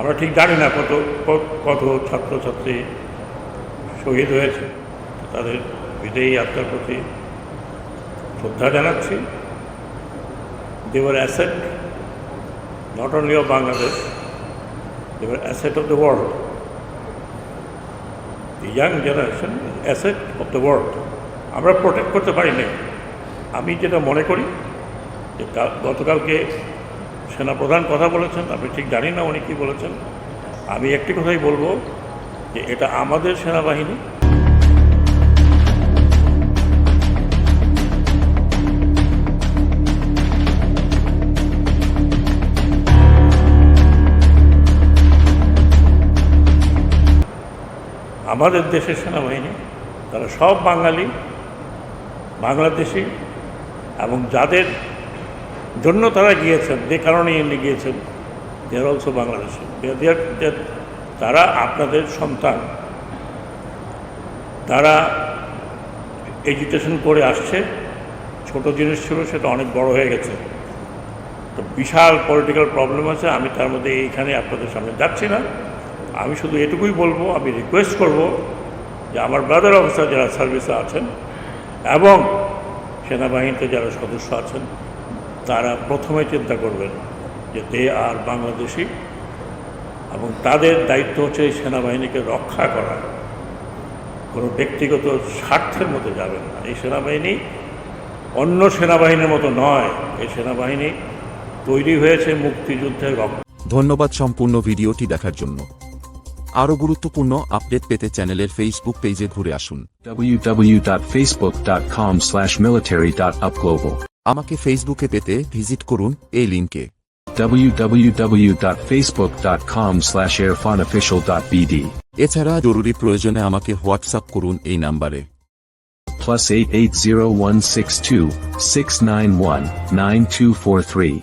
আমরা ঠিক জানি না কত কত ছাত্রছাত্রী শহীদ হয়েছে। তাদের বিদেয়ী আত্মার প্রতি শ্রদ্ধা জানাচ্ছি। দেওয়ার asset not only of Bangladesh দেওয়ার asset of the world the young generation asset of the world আমরা প্রোটেক্ট করতে পারি না আমি যেটা মনে করি, যে গতকালকে সেনাপ্রধান কথা বলেছেন আমি ঠিক জানি না উনি কী বলেছেন। আমি একটি কথাই বলব যে এটা আমাদের সেনাবাহিনী। আমাদের দেশের সেনাবাহিনী, তারা সব বাঙালি, বাংলাদেশি এবং যাদের জন্য তারা গিয়েছেন, যে কারণে এমনি গিয়েছেন। দেয়ার অলসো বাংলাদেশি তারা আপনাদের সন্তান। তারা এডুকেশন করে আসছে। ছোট জিনিস ছিল, সেটা অনেক বড় হয়ে গেছে। তো বিশাল পলিটিক্যাল প্রবলেম আছে। আমি তার মধ্যে এইখানে আপনাদের সামনে যাচ্ছি না। আমি শুধু এটুকুই বলব, আমি রিকোয়েস্ট করব যে আমার ব্রাদার অফিসার যারা সার্ভিসে আছেন এবং সেনাবাহিনীতে যারা সদস্য আছেন তারা প্রথমে চিন্তা করবেন যে দে আর বাংলাদেশি এবং তাদের দায়িত্ব হচ্ছে এই সেনাবাহিনীকে রক্ষা করা। কোনো ব্যক্তিগত স্বার্থের মধ্যে যাবেন না। এই সেনাবাহিনী অন্য সেনাবাহিনীর মতো নয়। এই সেনাবাহিনী তৈরি হয়েছে মুক্তিযুদ্ধের রক্ত। ধন্যবাদ সম্পূর্ণ ভিডিওটি দেখার জন্য। আরও গুরুত্বপূর্ণ আপডেট পেতে চ্যানেলের ফেসবুক পেজে ঘুরে আসুন। www.facebook.com slash military.upglobal আমাকে ফেসবুকে পেতে ভিজিট করুন এই লিঙ্কে www.facebook.com slash airfonofficial.bd এছাড়া জরুরি প্রয়োজনে আমাকে হোয়াটসঅ্যাপ করুন এই নাম্বারে। Plus 880162 691 9243